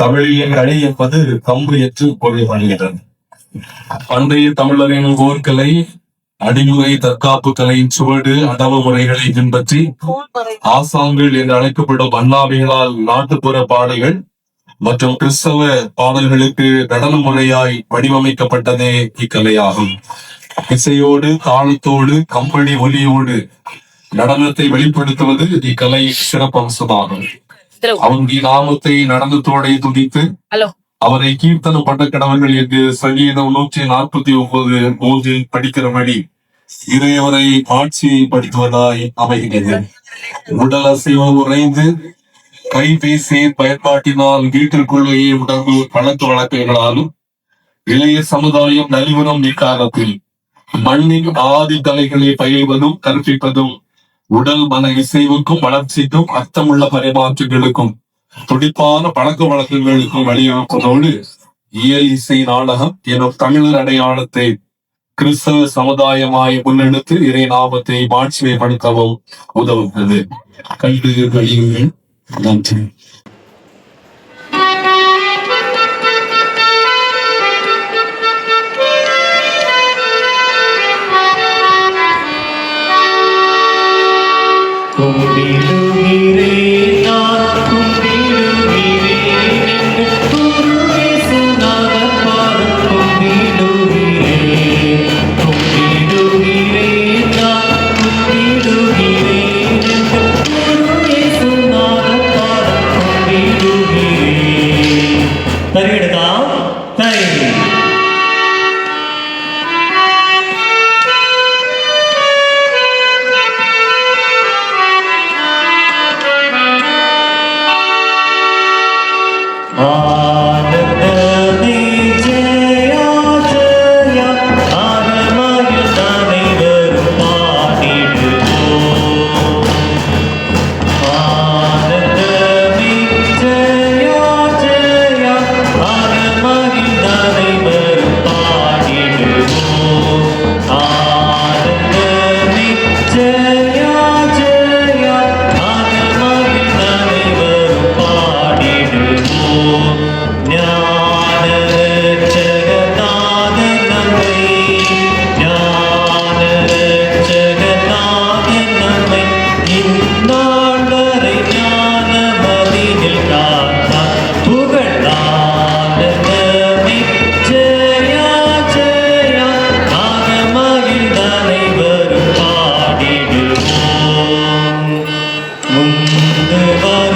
தமிழில் கடை என்பது கம்பு என்று பொருள்படுகிறது பண்டைய தமிழரின் போர்க்கலை அடிமுறை தற்காப்பு கலையின் சுவடு அடவு முறைகளை பின்பற்றி ஆசாங்கள் என்று அழைக்கப்படும் அண்ணாவிகளால் நாட்டுப்புற பாடல்கள் மற்றும் கிறிஸ்தவ பாடல்களுக்கு நடன முறையாய் வடிவமைக்கப்பட்டதே இக்கலையாகும். இசையோடு தாளத்தோடு கம்பளி ஒலியோடு நடனத்தை வெளிப்படுத்துவது இக்கலை சிறப்பம்சமாகும். அவனுடைய நாமத்தை நடனத்தோടെ துதித்து அவரை கீர்த்தனம் பண்ண கடவர்கள் என்று சங்கீதம் நூற்றி நாற்பத்தி ஒன்பது மூன்றில் படிக்கிறபடி இறையவரை ஆட்சியை படித்துவதாய் அமைகிறது உடல் அசைவம் உறைந்து கைபேசி பயன்பாட்டினால் வீட்டிற்குள்ளேயே உடம்பு பழக்க வழக்கங்களாலும் இளைய சமுதாயம் நலிவுறும் இக்காலத்தில் மண்ணின் ஆதி கலைகளை பயில்வதும் கற்பிப்பதும் உடல் மன இசைவுக்கும் வளர்ச்சிக்கும் அர்த்தமுள்ள பரிமாற்றங்களுக்கும் துடிப்பான பழக்க வழக்கங்களுக்கும் வழிவகுப்பதோடு இயல் இசை நாடகம் எனும் தமிழர் அடையாளத்தை கிறிஸ்தவ சமுதாயமாய் முன்னெடுத்து இறை நாமத்தை மாட்சிமைப்படுத்தவும் உதவுகிறது. கல்வி நன்றி. the